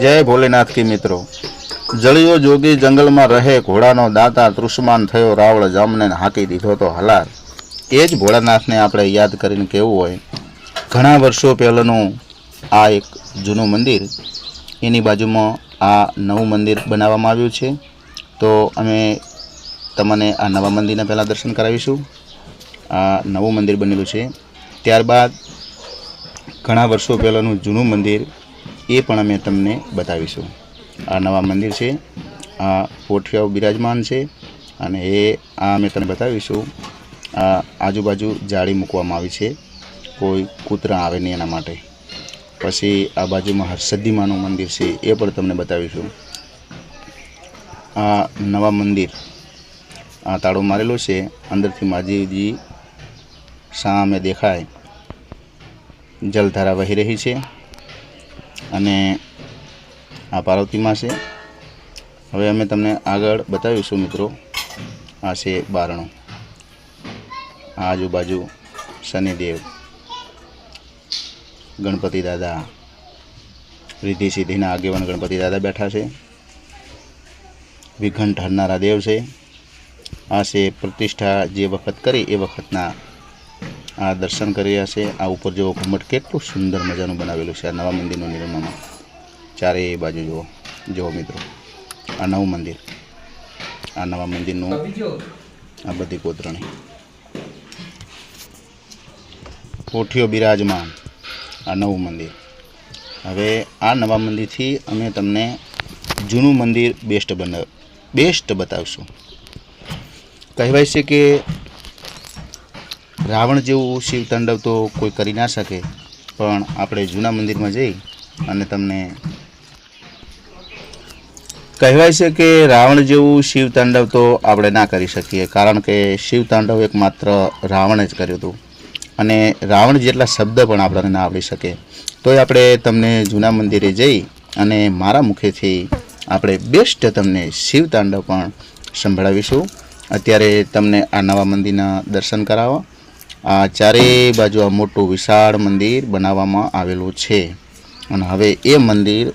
જય ભોલેનાથ કી મિત્રો. જળિયો જોગી જંગલમાં રહે, ઘોડાનો દાતા તૃષ્માન થયો, રાવળ જામને હાંકી દીધો તો હલાર. એ જ ભોળાનાથને આપણે યાદ કરીને કેવું હોય, ઘણા વર્ષો પહેલાંનું આ એક જૂનું મંદિર, એની બાજુમાં આ નવું મંદિર બનાવવામાં આવ્યું છે. તો અમે તમને આ નવા મંદિરના પહેલાં દર્શન કરાવીશું. આ નવું મંદિર બનેલું છે. ત્યારબાદ ઘણા વર્ષો પહેલાંનું જૂનું મંદિર એ પણ અમે તમને બતાવીશું. આ નવા મંદિર છે, આ પોઠિયાઓ બિરાજમાન છે અને એ આ અમે તમને બતાવીશું. આ આજુબાજુ જાળી મૂકવામાં આવી છે, કોઈ કૂતરા આવે નહીં એના માટે. પછી આ બાજુમાં હર્ષદ્દીમાનું મંદિર છે, એ પણ તમને બતાવીશું. આ નવા મંદિર આ તાળો મારેલો છે, અંદરથી માજીજી સામે દેખાય. જલધારા વહી રહી છે. અને આ પાર્વતીમાં છે. હવે અમે તમને આગળ બતાવીશું મિત્રો. આ છે બારણું. આજુબાજુ શનિદેવ, ગણપતિ દાદા, રિદ્ધિ સિદ્ધિના આગેવાન ગણપતિ દાદા બેઠા છે. વિઘન ઠરનારા દેવ છે. આ છે પ્રતિષ્ઠા જે વખત કરી એ વખતના આ દર્શન કરી રહ્યા છે. આ ઉપર જેવો ઘુમટ, કેટલું સુંદર મજાનું બનાવેલું છે આ નવા મંદિરનું નિર્માણ ચારે બાજુ જુઓ. જુઓ મિત્રો, આ નવું મંદિર. આ નવા મંદિરનું આ બધી કોતરણી કોઠીઓ બિરાજમાન. આ નવું મંદિર. હવે આ નવા મંદિરથી અમે તમને જૂનું મંદિર બેસ્ટ બનાવ બેસ્ટ બતાવશું. કહેવાય છે કે રાવણ જેવું શિવ તાંડવ તો કોઈ કરી ના શકે, પણ આપણે જૂના મંદિરમાં જઈ અને તમને કહેવાય છે કે રાવણ જેવું શિવ તાંડવ તો આપણે ના કરી શકીએ, કારણ કે શિવ તાંડવ એકમાત્ર રાવણે જ કર્યું હતું. અને રાવણ જેટલા શબ્દ પણ આપણને ના આવડી શકે. તોય આપણે તમને જૂના મંદિરે જઈ અને મારા મુખેથી આપણે બેસ્ટ તમને શિવ તાંડવ પણ સંભળાવીશું. અત્યારે તમને આ નવા મંદિરના દર્શન કરાવો. આ ચારેય બાજુ આ મોટું વિશાળ મંદિર બનાવવામાં આવેલું છે. અને હવે એ મંદિર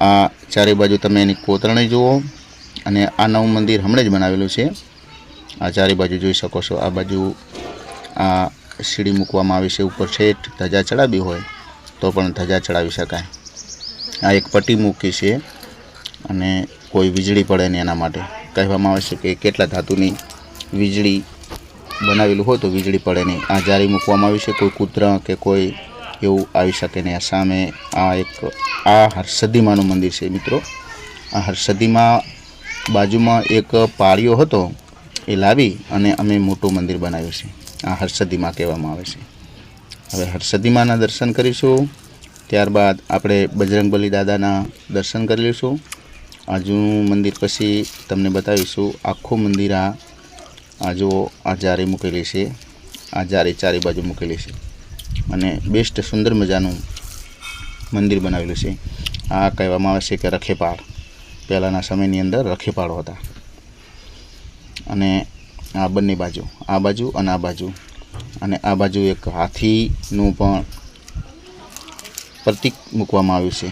આ ચારે બાજુ તમે એની કોતરણી જુઓ. અને આ નવું મંદિર હમણાં જ બનાવેલું છે. આ ચારે બાજુ જોઈ શકો છો. આ બાજુ આ સીડી મૂકવામાં આવી છે. ઉપર છેઠ ધજા ચડાવી હોય તો પણ ધજા ચડાવી શકાય. આ એક પટ્ટી મૂકી છે અને કોઈ વીજળી પડે નહીં એના માટે. કહેવામાં આવે છે કે કેટલા ધાતુની વીજળી બનાવેલું હોય તો વીજળી પડે નહીં. આ જારી મૂકવામાં આવી છે, કોઈ કૂતરા કે કોઈ એવું આવી શકે નહીં. આ સામે આ એક, આ હર્ષદીમાનું મંદિર છે મિત્રો. આ હર્ષદીમાં બાજુમાં એક પાળીઓ હતો, એ લાવી અને અમે મોટું મંદિર બનાવ્યું છે. આ હર્ષદીમાં કહેવામાં આવે છે. હવે હર્ષદીમાના દર્શન કરીશું. ત્યારબાદ આપણે બજરંગબલી દાદાના દર્શન કરી લઈશું. આજનું મંદિર પછી તમને બતાવીશું. આખું મંદિર આ આ જુઓ, આ જારી મૂકેલી છે. આ જારી ચારે બાજુ મૂકેલી છે. અને બેસ્ટ સુંદર મજાનું મંદિર બનાવેલું છે. આ કહેવામાં આવે છે કે રખેપાળ. પહેલાંના સમયની અંદર રખેપાળો હતા. અને આ બંને બાજુ, આ બાજુ અને આ બાજુ. અને આ બાજુ એક હાથીનું પણ પ્રતીક મૂકવામાં આવ્યું છે.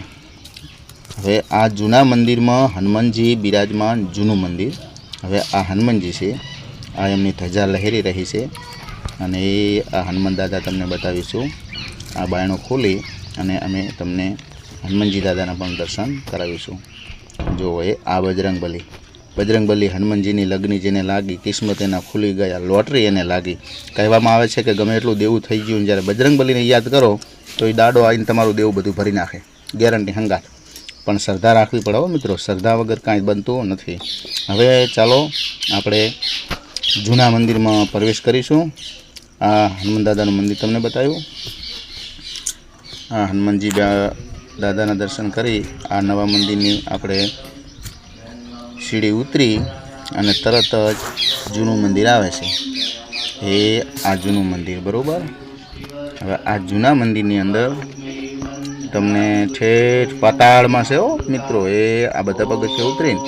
હવે આ જૂના મંદિરમાં હનુમાનજી બિરાજમાન જૂનું મંદિર. હવે આ હનુમાનજી છે. આ એમની ધજા લહેરી રહી છે અને એ આ હનુમાન દાદા તમને બતાવીશું. આ બાયણું ખોલી અને અમે તમને હનુમાનજી દાદાના પણ દર્શન કરાવીશું. જુઓ એ આ બજરંગબલી બજરંગબલી હનુમાનજીની લગ્ની જેને લાગી, કિસ્મત એના ખુલી ગયા, લોટરી એને લાગી. કહેવામાં આવે છે કે ગમે એટલું દેવું થઈ ગયું જ્યારે બજરંગબલીને યાદ કરો, તો એ દાડો આવીને તમારું દેવું બધું ભરી નાખે. ગેરંટી, હંગાત. પણ શ્રદ્ધા રાખવી પડે મિત્રો. શ્રદ્ધા વગર કાંઈ બનતું નથી. હવે ચાલો આપણે જૂના મંદિરમાં પ્રવેશ કરીશું. આ હનુમાન દાદાનું મંદિર તમને બતાવ્યું. આ હનુમાનજી દાદાના દર્શન કરી આ નવા મંદિરની આપણે સીડી ઉતરી અને તરત જ જૂનું મંદિર આવે છે. એ આ જૂનું મંદિર, બરાબર? હવે આ જૂના મંદિરની અંદર તમને ઠેઠ પાતાળમાં છે હો મિત્રો, એ આ બધા પગથિયા ઉતરીને.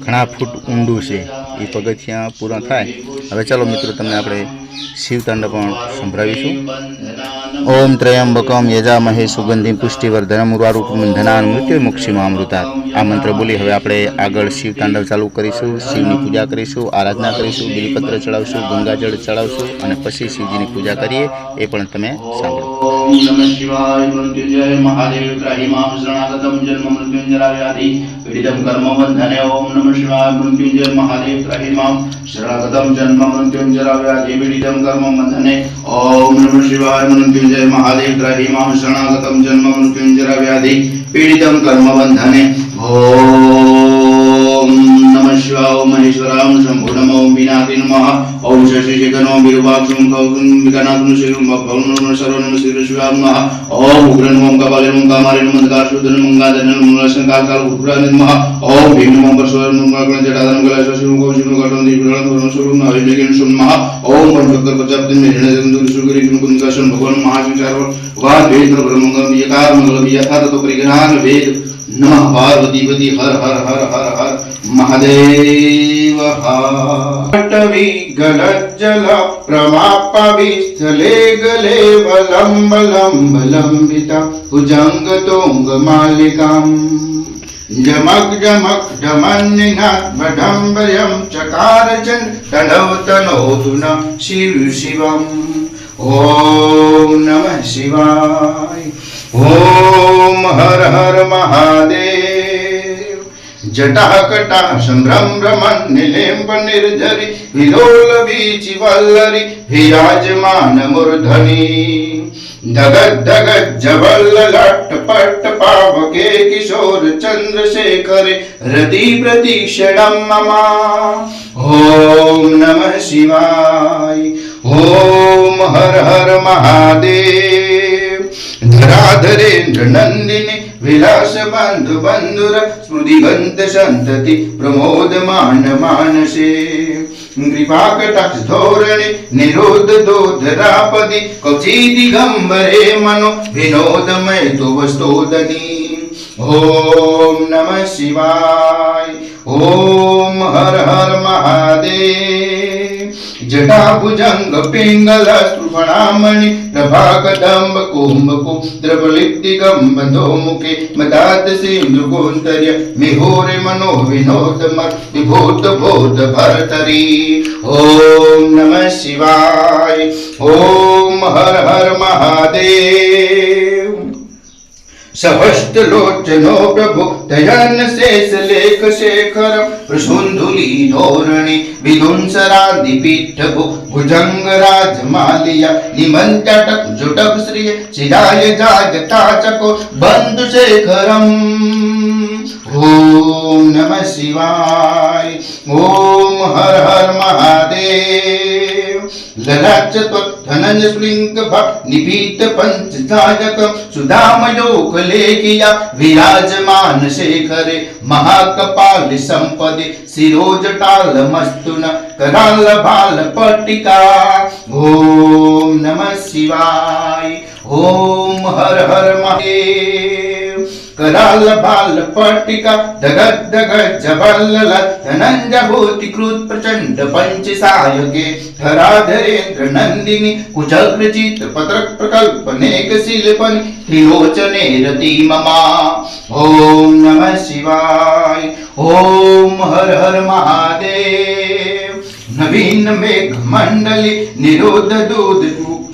ઘણા ફૂટ ઊંડું છે. એ પગથિયા પૂરા થાય. હવે ચાલો મિત્રો તમને આપણે શિવ તાંડવ પણ સંભળાવીશું. ઓમ ત્રયંબકમ યજામહે સુગંધિ પુષ્ટિવર્ધનમ ઉર્વારૂપમંધનાન મૃત્યુમુક્ષિમામૃતા આ મંત્ર બોલી હવે આપણે આગળ શિવ તાંડવ ચાલુ કરીશું, શિવની પૂજા કરીશું, આરાધના કરીશું, બિલપત્ર ચડાવશું, ગંગાજળ ચડાવશું અને પછી શિવજીની પૂજા કરીએ, એ પણ તમે સાંભળો. ઓમ નમઃ શિવાય મૃત્યુંજય મૃત્યુંજય મહાદેવ ત્રાહિમામ શરણાગતમ જન્મ મૃત્યુંજરા વ્યાધિ પીડિતમ કર્મ બંધને ઓમ નમઃ શિવાય મહેશ્વરામ શંભુ નમો વિનાથી નમઃ ઓમ શશિશેખનો વિરૂપાક્ષમ કૌકું વિકનાગ્નું શિરું ભવનું સર્વનમ શિર શિવામ નમઃ ઓમ ઉગ્રન ઓમ કપાલિન ઓમ કામારિન ઓમ અંધકાર શુદ્ધન ઓમ ગાદન ઓમ લસંકાર કાલ ઉગ્રન નમઃ ઓમ ભીમ ઓમ પરશ્વર ઓમ ગણ જડાદન કલાશ શિવ કૌશિક કટન દીપરણ ધર્મ સ્વરૂપ નવે મેગન સુન મહા ઓમ પંચકર પ્રજાપતિ મેરణ જગન સુગરી કુંકુમ કાશન ભગવાન મહાશંકર નમઃ પાર્વતીપતિ હર હર હર હર હર મહાદેવ પટવી ગલજ્જલ પ્રમાપવી સ્થલે ગલે વલંબ લંબ લંબિતા ભુજંગ તોંગ માલિકામ જમક જમક ઢમન્નિનાથ ભડંબર્યમ ચકારચન તણવ તનોતુન શિવ શિવમ ઓમ નમઃ શિવાય ઓમ હર હર મહાદેવ જટાકટા સંભ્રમ ભ્રમણ નિલેમ્બ નિર્જરી વિલોલ વીચી વલ્લરી વિરાજમાન મૂર્ધની ધગત ધગત જવલ્લ લટ પટ પાવકે કિશોર ચંદ્રશેખરે રતિ પ્રતિક્ષણમ મમા ઓમ નમઃ શિવાય ઓમ હર હર મહાદેવ ધરાધરેન્દ્ર નંદિની વિલાસ બંધુ બંધુર સ્મૃતિગંત સંતતિ પ્રમોદમાન માનસે કૃપાકટાક્ષ ધોરણે નિરોધ દોધરાપદી કવચી દિગંબરે મનો વિનોદમય તો વસ્તોદની ઓમ નમ શિવાય ઓમ હર હર મહાદેવ જટાભુજંગ પિંગલ સ્પૃહણામણિ પ્રભાકદંબ કુંભકુ દ્રવલિપ્તિગંબધો મુખે મદાત સિંધુગોંતર્ય મિહોરે મનો વિનોદમર વિભૂત ભૂત ભરતરી ઓમ નમઃ શિવાય ઓમ હર હર મહાદેવ સહસ્તલોચનો પ્રભુ દયન શેષ લેખ શેખર પ્રસુંધુલી ધોરણી વિધુંસરાદિ પીઠભુ ભુજંગ રાજ માલિયા નિમંત્રટક જુટક શ્રી ચિરાય જાગતા ચકો બંધુ શેખરમ ઓમ નમઃ શિવાય ઓમ હર હર મહાદેવ લલાચ ધનંજ સ્ફુલિંગ ભ નિભીત પંચજાયક સુધામયોક લેખિયા વિરાજમાન શેખરે મહાકપાલ સંપદે શિરોજટાલ મસ્તુન કરાલ ભાલ हर ઓમ નમઃ શિવાય ઓમ હર હર મહાદેવ કરાલ ભાલ પટ્ટિકા ધગત ધગત જબલ્લ ધનંજ ભૂતિ કૃત પ્રચંડ પંચ સાયકે ધરાધરેન્દ્ર નંદિની કુજગ્રચિત પત્રક પ્રકલ્પ, નેક શિલ્પન ત્રિલોચને રતિ મમા, ઓમ નમઃ શિવાય, ઓમ હર હર મહાદેવ.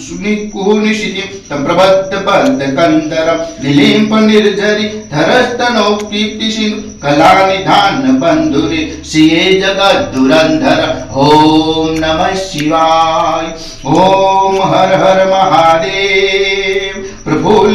सुनिकुनिशिति सम्प्रबद्धबन्धकन्दरं निलिम्पनिर्झरि धरस्तनौ प्रीप्तिशिं कलानिधानबन्धुनि सिये जगद्दुरन्धर। ॐ नमः शिवाय। ॐ हर हर महादेव।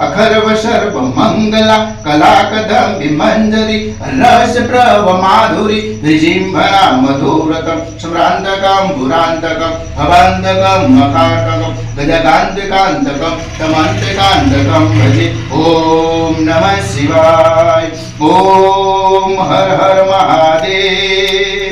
अखर्व सर्व मंगला कला कदंबी मंजरी रस प्रव माधुरी विजिंभना मधुव्रतम सम्रांतकम भुरांतकम भवांतकम मकांतकम गजगांतकांतकम तमंतकांतकम भजे। ओम नमः शिवाय ओम हर हर महादेव।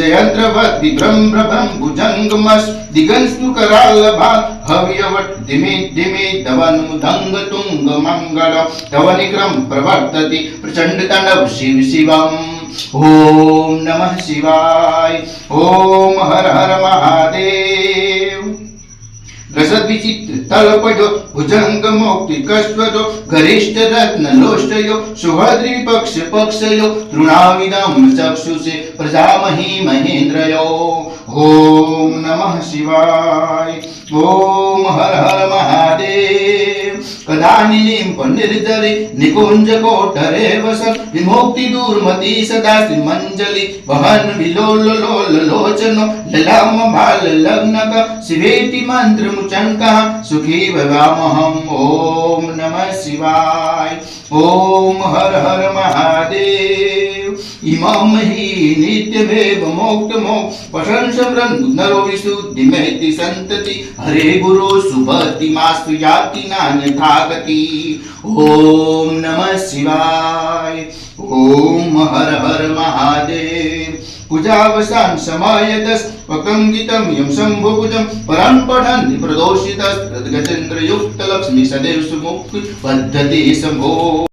જયદ્રવ દિભ્રમ ભ્રભમ ભુજંગમસ દિગંસ્તુ કરાલભા હવ્યવટ ધીમે ધીમે ધવનમુદંગ તુંગ મંગળ ધવનિક્રમ પ્રવર્તતિ પ્રચંડ તણવ શિવ શિવમ ઓમ નમઃ શિવાય ઓમ હર હર મહાદેવ રસદવિચિત્રતા લપજો ભુજંગમોક્તિ કસ્વજો ગરિષ્ઠ રત્ન લોષ્ટયો મહેન્દ્રયો। ઓમ નમઃ શિવાય, ઓમ હર હર મહાદેવ। लोष्टयो सुभद्री पक्ष पक्षयो तृणाविदम चक्षुषे प्रजामहि महेन्द्रयो ओम नमः शिवाय ओम हर हर महादेव कदानिलीं निर्जरि निकुञ्ज कोटरे वसन् विमुक्ति दूर्मति सदा श्रीमञ्जलि वहन् विलोल लोल लोचनो ललाम बाल लग्नक शिवेति मन्त्रमुचङ्कः सुखी भवामहम् ॐ नमः शिवाय ॐ हर हर महादेव इमं हि नित्यमेव मोक्तमोक्ष प्रशंसमृन् नरो विशुद्धिमेति सन्तति हरे गुरो सुभति मास्तु याति नान्यथा गति ॐ नमः शिवाय ॐ हर हर महादेव पूजावसान समायतस् वकङ्गितं यं शम्भुभुजं परं पठन्ति प्रदोषितस् गजेन्द्रयुक्तलक्ष्मी सदैव सुमुक्ति पद्धति शम्भो